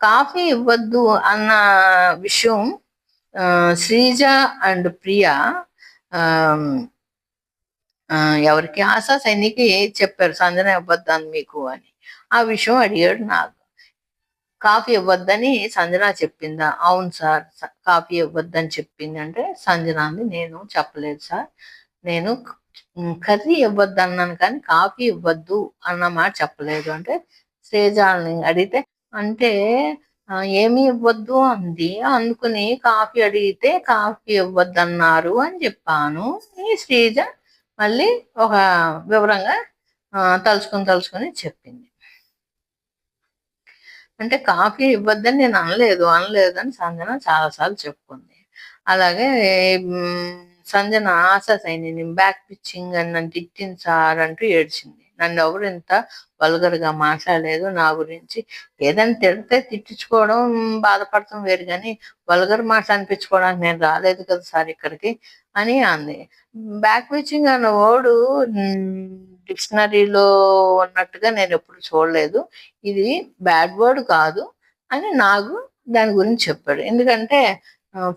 Coffee ఇవ్వద్దు అన్న విషయం శ్రీజ అండ్ ప్రియా ఎవరికి? ఆశా సైనికి చెప్పారు సంజన అని మీకు అని. ఆ విషయం అడిగాడు నాకు కాఫీ ఇవ్వద్దని సంజన చెప్పిందా? అవును సార్ కాఫీ ఇవ్వద్దని చెప్పింది. అంటే సంజన అని నేను చెప్పలేదు సార్. నేను కర్రీ ఇవ్వద్దు అన్నాను కానీ కాఫీ ఇవ్వద్దు అన్న మాట చెప్పలేదు. అంటే శ్రీజాని అడిగితే అంటే ఏమి ఏమీ ఇవ్వద్దు అంది. అందుకుని కాఫీ అడిగితే కాఫీ ఇవ్వద్దు అన్నారు అని చెప్పాను. ఈ శ్రీజ మళ్ళీ ఒక వివరంగా తలుచుకుని తలుచుకుని చెప్పింది. అంటే కాఫీ ఇవ్వద్దని నేను అనలేదు అనలేదు అని సంజన చాలాసార్లు చెప్పుకుంది. అలాగే సంజన ఆశా సైని బ్యాక్ పిచ్చింగ్ అని నన్ను తిట్టింది సార్ అంటూ ఏడ్చింది. నన్ను ఎవరు ఇంత వల్గర్గా మాట్లాడలేదు నా గురించి. ఏదైనా తిడితే తిట్టించుకోవడం బాధపడటం వేరు కానీ వల్గర్ మాట అనిపించుకోవడానికి నేను రాలేదు కదా సార్ ఇక్కడికి అని అంది. బ్యాక్ విచింగ్ అన్న ఓడు డిక్షనరీలో ఉన్నట్టుగా నేను ఎప్పుడు చూడలేదు. ఇది బ్యాడ్ వర్డ్ కాదు అని నాకు దాని గురించి చెప్పాడు. ఎందుకంటే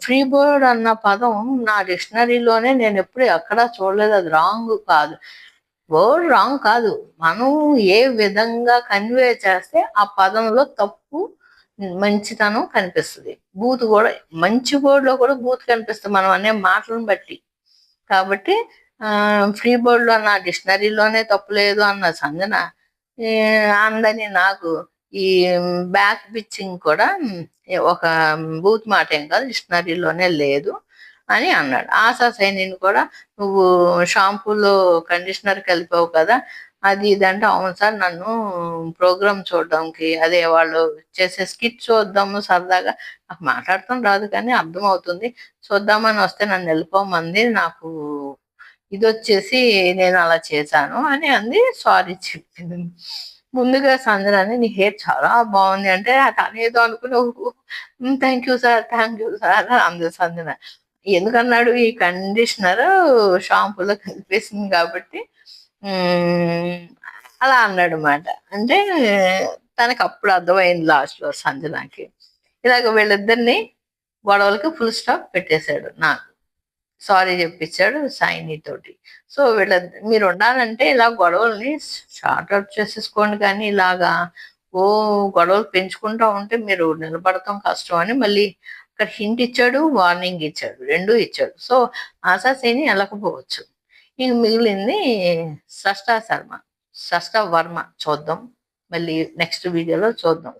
ఫ్రీ బర్డ్ అన్న పదం నా డిక్షనరీలోనే నేను ఎప్పుడు ఎక్కడా చూడలేదు. అది రాంగ్ కాదు. వర్డ్ రాంగ్ కాదు. మనం ఏ విధంగా కన్వే చేస్తే ఆ పదంలో తప్పు మంచితనం కనిపిస్తుంది. బూత్ కూడా మంచి బోర్డులో లో కూడా బూత్ కనిపిస్తుంది మనం అనే మాటలను బట్టి. కాబట్టి ఫ్రీ బోర్డులో నా డిక్షనరీలోనే తప్పులేదు అన్న సంజన అందని నాకు ఈ బ్యాక్ పిచ్చింగ్ కూడా ఒక బూత్ మాట ఏం కాదు డిక్షనరీలోనే లేదు. అని అన్నాడు. ఆశా సైనిని కూడా నువ్వు షాంపూలో కండిషనర్ కలిపావు కదా అది ఇదంటే అవును సార్ నన్ను ప్రోగ్రామ్ చూడడానికి అదే వాళ్ళు చేసే స్కిట్ చూద్దాము సరదాగా. నాకు మాట్లాడటం రాదు కానీ అర్థం అవుతుంది చూద్దామని వస్తే నన్ను వెళ్ళిపోమంది నాకు ఇది వచ్చేసి నేను అలా చేశాను అని అంది. సారీ చెప్పింది. ముందుగా సంజనాన్ని నీ హెయిర్ చాలా బాగుంది అంటే తనేదో అనుకుని thank you sir thank you sir అంది సంజన. ఎందుకన్నాడు? ఈ కండిషనర్ షాంపూలో కలిపేసింది కాబట్టి అలా అన్నాడు అనమాట అంటే తనకు అప్పుడు అర్థమైంది లాస్ట్లో సంజనాకి. ఇలాగ వీళ్ళిద్దరిని గొడవలకి ఫుల్ స్టాప్ పెట్టేశాడు నాకు. సారీ చెప్పించాడు సాయిని తోటి. సో వీళ్ళ మీరు ఉండాలంటే ఇలా గొడవల్ని షార్ట్ అవుట్ చేసేసుకోండి కానీ ఇలాగా ఓ గొడవలు పెంచుకుంటూ ఉంటే మీరు నిలబడటం కష్టం అని మళ్ళీ అక్కడ హింట్ ఇచ్చాడు వార్నింగ్ ఇచ్చాడు రెండు ఇచ్చాడు. సో ఆశాసేని వెళ్ళకపోవచ్చు ఇంక మిగిలింది షష్టా శర్మ షష్ట వర్మ చూద్దాం. మళ్ళీ నెక్స్ట్ వీడియోలో చూద్దాం.